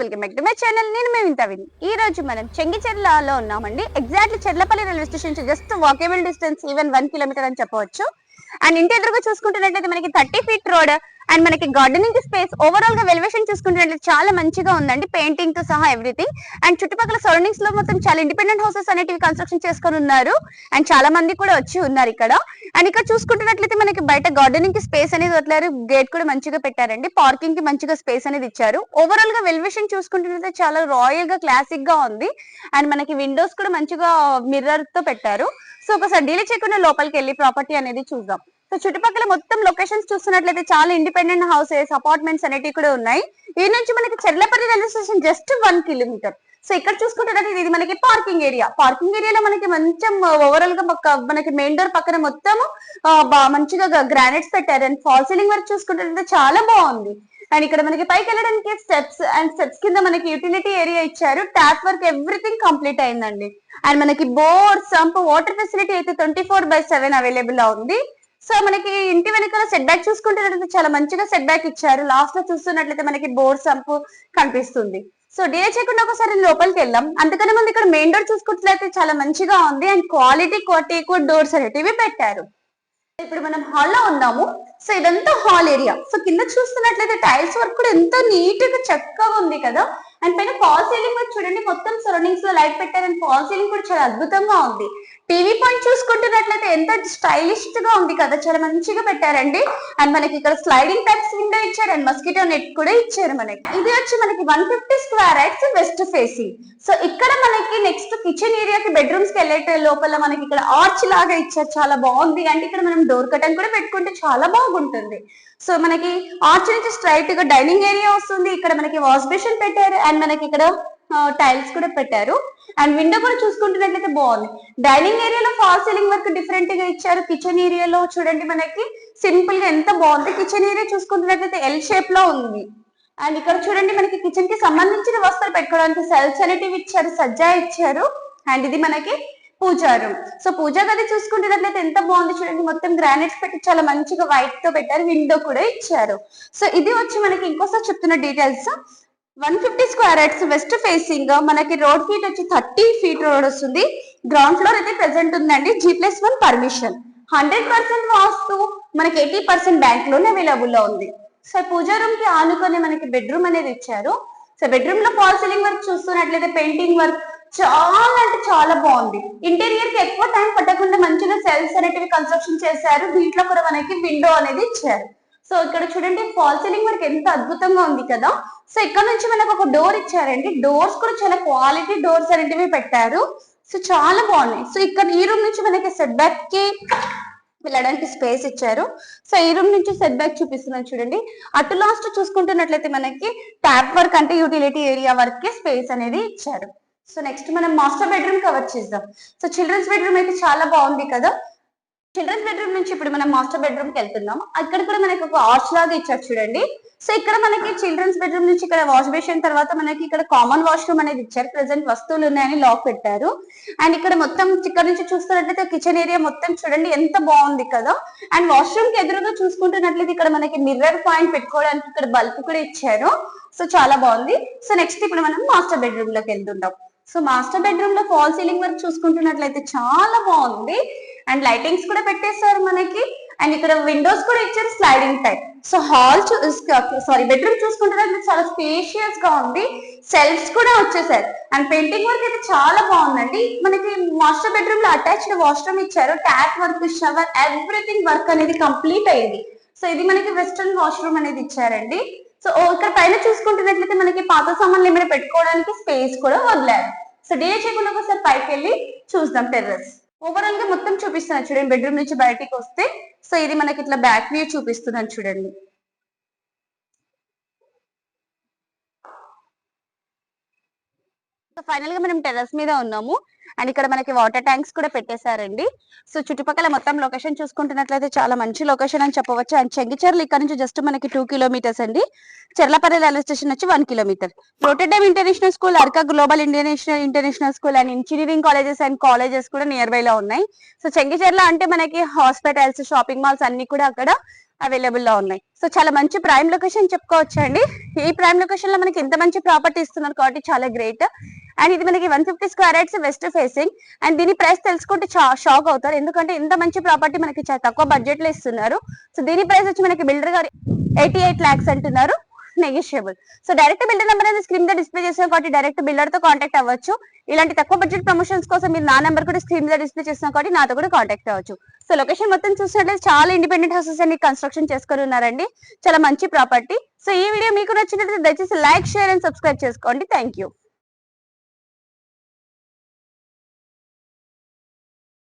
Welcome back to my channel. నేను మేము ఇంత విని. ఈ రోజు మనం చెంగిచెర్లలో ఉన్నామండి. ఎగ్జాక్ట్లీ చెర్లపల్లి రైల్వే స్టేషన్ నుంచి just walkable distance even one kilometre అని చెప్పవచ్చు. అండ్ ఇంటి ఎదురుగా చూసుకుంటున్నట్లయితే మనకి థర్టీ ఫీట్ రోడ్ అండ్ మనకి గార్డెనింగ్ స్పేస్ ఓవరాల్గా వెలివేషన్ చూసుకుంటున్నట్లయితే చాలా మంచిగా ఉందండి పెయింటింగ్తో సహా ఎవ్రీథింగ్ అండ్ చుట్టుపక్కల సరౌండింగ్స్లో మొత్తం చాలా ఇండిపెండెంట్ హౌసెస్ అనేటివి కన్స్ట్రక్షన్ చేసుకొని ఉన్నారు. అండ్ చాలా మంది కూడా వచ్చి ఉన్నారు ఇక్కడ. అండ్ ఇక్కడ చూసుకుంటున్నట్లయితే మనకి బయట గార్డెనింగ్కి స్పేస్ అనేది వదిలేరు. గేట్ కూడా మంచిగా పెట్టారండి. పార్కింగ్కి మంచిగా స్పేస్ అనేది ఇచ్చారు. ఓవరాల్గా వెలివేషన్ చూసుకుంటున్నట్లయితే చాలా రాయల్గా క్లాసిక్గా ఉంది. అండ్ మనకి విండోస్ కూడా మంచిగా మిర్రర్తో పెట్టారు. సో ఒకసారి డీలే చేయకుండా లోపలికి వెళ్ళి ప్రాపర్టీ అనేది చూద్దాం. సో చుట్టుపక్కల మొత్తం లొకేషన్స్ చూస్తున్నట్లయితే చాలా ఇండిపెండెంట్ హౌసెస్ అపార్ట్మెంట్స్ అనేటివి కూడా ఉన్నాయి. ఈ నుంచి మనకి Cherlapally railway station just one kilometre so ఇక్కడ చూసుకుంటున్నట్లయితే ఇది మనకి పార్కింగ్ ఏరియా పార్కింగ్ ఏరియాలో మనకి మంచి ఓవరాల్ uh, గా మనకి మెయిన్ డోర్ పక్కన మొత్తం uh, మంచిగా గ్రానైట్స్ పెట్టారు. అండ్ ఫాల్ సీలింగ్ వర్క్ చూసుకుంటే చాలా బాగుంది. అండ్ ఇక్కడ మనకి పైకి వెళ్ళడానికి స్టెప్స్ అండ్ స్టెప్స్ కింద మనకి యూటిలిటీ ఏరియా ఇచ్చారు. ట్యాప్ వర్క్ ఎవ్రీథింగ్ కంప్లీట్ అయిందండి. అండ్ మనకి బోర్ సంప్ వాటర్ ఫెసిలిటీ అయితే twenty four by seven available ఉంది. సో మనకి ఇంటి వెనకాల సెట్ బ్యాక్ చూసుకుంటున్నట్లయితే చాలా మంచిగా సెట్ బ్యాక్ ఇచ్చారు. లాస్ట్లో చూస్తున్నట్లయితే మనకి బోర్డ్ సంప్ కనిపిస్తుంది. సో డిలే చేయకుండా ఒకసారి లోపలికి వెళ్ళాం అందుకని ముందు ఇక్కడ మెయిన్ డోర్ చూసుకున్నట్లయితే చాలా మంచిగా ఉంది. అండ్ క్వాలిటీ క్వాలిటీ డోర్స్ అనేటివి పెట్టారు. ఇప్పుడు మనం హాల్లో ఉన్నాము. సో ఇదంతా హాల్ ఏరియా సో కింద చూస్తున్నట్లయితే టైల్స్ వర్క్ కూడా ఎంతో నీట్గా చక్కగా ఉంది కదా. అండ్ పైన ఫాల్ సీలింగ్ కూడా చూడండి. మొత్తం సరౌండింగ్స్లో లైట్ పెట్టారు. అండ్ ఫాల్ సీలింగ్ కూడా చాలా అద్భుతంగా ఉంది. టీవీ పాయింట్ చూసుకుంటున్నట్లయితే ఎంత స్టైలిష్గా ఉంది కదా చాలా మంచిగా పెట్టారండి. అండ్ మనకి ఇక్కడ స్లైడింగ్ టైప్స్ విండో ఇచ్చారు అండ్ మస్కిటో నెట్ కూడా ఇచ్చారు మనకి. ఇది వచ్చి మనకి వన్ ఫిఫ్టీ స్క్వేర్ యాక్స్ వెస్ట్ ఫేసింగ్ సో ఇక్కడ మనకి నెక్స్ట్ కిచెన్ ఏరియాకి బెడ్రూమ్స్కి వెళ్ళే లోపల మనకి ఇక్కడ ఆర్చ్ లాగా ఇచ్చారు. చాలా బాగుంది. అంటే ఇక్కడ మనం డోర్ కటన్ కూడా పెట్టుకుంటే చాలా బాగుంటుంది. సో మనకి ఆర్చ్ నుంచి స్ట్రైట్గా డైనింగ్ ఏరియా వస్తుంది. ఇక్కడ మనకి వాష్ బేషన్ పెట్టారు. అండ్ మనకి ఇక్కడ టైల్స్ కూడా పెట్టారు. అండ్ విండో కూడా చూసుకుంటున్నట్లయితే బాగుంది. డైనింగ్ ఏరియాలో ఫాల్ సీలింగ్ వర్క్ డిఫరెంట్గా ఇచ్చారు. కిచెన్ ఏరియాలో చూడండి మనకి సింపుల్గా ఎంత బాగుంది. కిచెన్ ఏరియా చూసుకుంటున్నట్లయితే ఎల్ షేప్లో ఉంది. అండ్ ఇక్కడ చూడండి మనకి కిచెన్కి సంబంధించిన వస్తువులు పెట్టుకోవడానికి సెల్స్ అనేటివి ఇచ్చారు సజ్జా ఇచ్చారు. అండ్ ఇది మనకి పూజా రూమ్ సో పూజా గది చూసుకుంటున్నట్లయితే ఎంత బాగుంది చూడండి. మొత్తం గ్రానైట్స్ పెట్టి చాలా మంచిగా వైట్తో పెట్టారు. విండో కూడా ఇచ్చారు. సో ఇది వచ్చి మనకి ఇంకోసారి చెప్తున్న details one fifty square yards west facing మనకి రోడ్ ఫీట్ వచ్చి థర్టీ ఫీట్ రోడ్ వస్తుంది. గ్రౌండ్ ఫ్లోర్ అయితే ప్రెసెంట్ ఉందండి. G plus one permission hundred percent vastu మనకి ఎయిటీ పర్సెంట్ బ్యాంక్ లోన్ అవైలబుల్లో ఉంది. సో పూజా రూమ్కి ఆనుకొని మనకి బెడ్రూమ్ అనేది ఇచ్చారు. సో బెడ్రూమ్లో ఫాల్ సీలింగ్ వర్క్ చూస్తున్నట్లయితే పెయింటింగ్ వర్క్ చాలా అంటే చాలా బాగుంది. ఇంటీరియర్కి ఎక్కువ టైం పట్టకుండా మంచిగా సెల్స్ అనేటివి కన్స్ట్రక్షన్ చేశారు. దీంట్లో కూడా మనకి విండో అనేది ఇచ్చారు. సో ఇక్కడ చూడండి ఫాల్ సీలింగ్ మనకి ఎంత అద్భుతంగా ఉంది కదా. సో ఇక్కడ నుంచి మనకు ఒక డోర్ ఇచ్చారండి. డోర్స్ కూడా చాలా క్వాలిటీ డోర్స్ అనేటివి పెట్టారు. సో చాలా బాగున్నాయి. సో ఇక్కడ ఈ రూమ్ నుంచి మనకి సెట్ బ్యాక్కి వెళ్ళడానికి స్పేస్ ఇచ్చారు. సో ఈ రూమ్ నుంచి సెట్ బ్యాక్ చూపిస్తున్నాను చూడండి. అటు లాస్ట్ చూసుకుంటున్నట్లయితే మనకి ట్యాప్ వర్క్ అంటే యూటిలిటీ ఏరియా వర్క్కి స్పేస్ అనేది ఇచ్చారు. సో నెక్స్ట్ మనం మాస్టర్ బెడ్రూమ్ కవర్ చేద్దాం. సో చిల్డ్రన్స్ బెడ్రూమ్ అయితే చాలా బాగుంది కదా. చిల్డ్రన్స్ బెడ్రూమ్ నుంచి ఇప్పుడు మనం మాస్టర్ బెడ్రూమ్కి వెళ్తున్నాం. అక్కడ కూడా మనకి ఒక ఆర్చ్ లాగా ఇచ్చారు చూడండి. సో ఇక్కడ మనకి చిల్డ్రన్స్ బెడ్రూమ్ నుంచి ఇక్కడ వాష్ బేసిన్ తర్వాత మనకి ఇక్కడ కామన్ వాష్రూమ్ అనేది ఇచ్చారు. ప్రెసెంట్ వస్తువులు ఉన్నాయని లాక్ పెట్టారు. అండ్ ఇక్కడ మొత్తం ఇక్కడ నుంచి చూస్తున్నట్లయితే కిచెన్ ఏరియా మొత్తం చూడండి ఎంత బాగుంది కదా. అండ్ వాష్రూమ్కి ఎదురుగా చూసుకుంటున్నట్లయితే ఇక్కడ మనకి మిర్రర్ పాయింట్ పెట్టుకోవడానికి ఇక్కడ బల్బ్ కూడా ఇచ్చారు. సో చాలా బాగుంది. సో నెక్స్ట్ ఇప్పుడు మనం మాస్టర్ బెడ్రూమ్లోకి వెళ్తుంటాం. సో మాస్టర్ బెడ్రూమ్లో ఫాల్ సీలింగ్ వర్క్ చూసుకుంటున్నట్లయితే చాలా బాగుంది. అండ్ లైటింగ్స్ కూడా పెట్టేస్తారు మనకి. అండ్ ఇక్కడ విండోస్ కూడా ఇచ్చారు sliding type so hall sorry bedroom చూసుకుంటే చాలా స్పేషియస్గా ఉంది. సెల్ఫ్స్ కూడా వచ్చేసారు అండ్ పెయింటింగ్ వర్క్ అయితే చాలా బాగుందండి. మనకి మాస్టర్ బెడ్రూమ్లో అటాచ్డ్ వాష్రూమ్ ఇచ్చారు. Tap work shower everything work అనేది కంప్లీట్ అయింది. సో ఇది మనకి వెస్ట్రన్ వాష్రూమ్ అనేది ఇచ్చారండి. సో oh, ఇక్కడ పైన చూసుకుంటున్నట్లయితే మనకి పాత సామాన్లు ఏమైనా పెట్టుకోవడానికి స్పేస్ కూడా వదిలారు. సో డిలే చేయకుండా ఒకసారి పైకి వెళ్ళి చూద్దాం టెర్రస్ ఓవరాల్గా మొత్తం చూపిస్తున్నాను చూడండి. బెడ్రూమ్ నుంచి బయటికి వస్తే సో ఇది మనకి ఇట్లా బ్యాక్ వ్యూ చూపిస్తున్నాను చూడండి. సో ఫైనల్గా మనం టెర్రస్ మీద ఉన్నాము. అండ్ ఇక్కడ మనకి వాటర్ ట్యాంక్స్ కూడా పెట్టేశారండి. సో చుట్టుపక్కల మొత్తం లొకేషన్ చూసుకుంటున్నట్లయితే చాలా మంచి లొకేషన్ అని చెప్పవచ్చు. అండ్ చెంగిచెర్ల ఇక్కడ నుంచి జస్ట్ మనకి టూ కిలోమీటర్స్ అండి. చెర్లపల్లి రైల్వే స్టేషన్ వచ్చి one kilometre Rotterdam international school Arka global international international school and engineering colleges and colleges కూడా నియర్ బై లో ఉన్నాయి. సో చెంగిచెర్ల అంటే మనకి హాస్పిటల్స్ షాపింగ్ మాల్స్ అన్ని కూడా అక్కడ అవైలబుల్లో ఉన్నాయి. సో చాలా మంచి ప్రైమ్ లొకేషన్ చెప్పుకోవచ్చు అండి ఈ ప్రైమ్ లొకేషన్లో మనకి ఇంత మంచి ప్రాపర్టీ ఇస్తున్నారు కాబట్టి చాలా గ్రేట్ అండ్ ఇది మనకి one fifty square yards west facing and దీని ప్రైస్ తెలుసుకుంటే షాక్ అవుతారు. ఎందుకంటే ఇంత మంచి ప్రాపర్టీ మనకి చాలా తక్కువ బడ్జెట్లో ఇస్తున్నారు. సో దీని ప్రైస్ వచ్చి మనకి బిల్డర్ గారు ఎయిటీ ఎయిట్ లాక్స్ అంటున్నారు. Negotiable so direct builder number అనేది స్క్రీన్ మీద డిస్ప్లే చేసాం కాబట్టి డైరెక్ట్ బిల్డర్తో కాంటాక్ట్ అవ్వచ్చు. ఇలాంటి తక్కువ బడ్జెట్ ప్రమోషన్స్ కోసం మీరు నా నెంబర్ కూడా స్క్రీన్ మీద డిస్ప్లే చేసిన కాబట్టి నాతో కూడా కాంటాక్ట్ అవ్వచ్చు. సో లొకేషన్ మొత్తం చూసినట్లయితే చాలా ఇండిపెండెంట్ హౌసెస్ అన్ని కన్స్ట్రక్షన్ చేసుకొని ఉన్నారండి. చాలా మంచి ప్రాపర్టీ సో ఈ వీడియో మీకు నచ్చినట్లయితే దయచేసి లైక్ షేర్ అండ్ సబ్స్క్రైబ్ చేసుకోండి. Thank you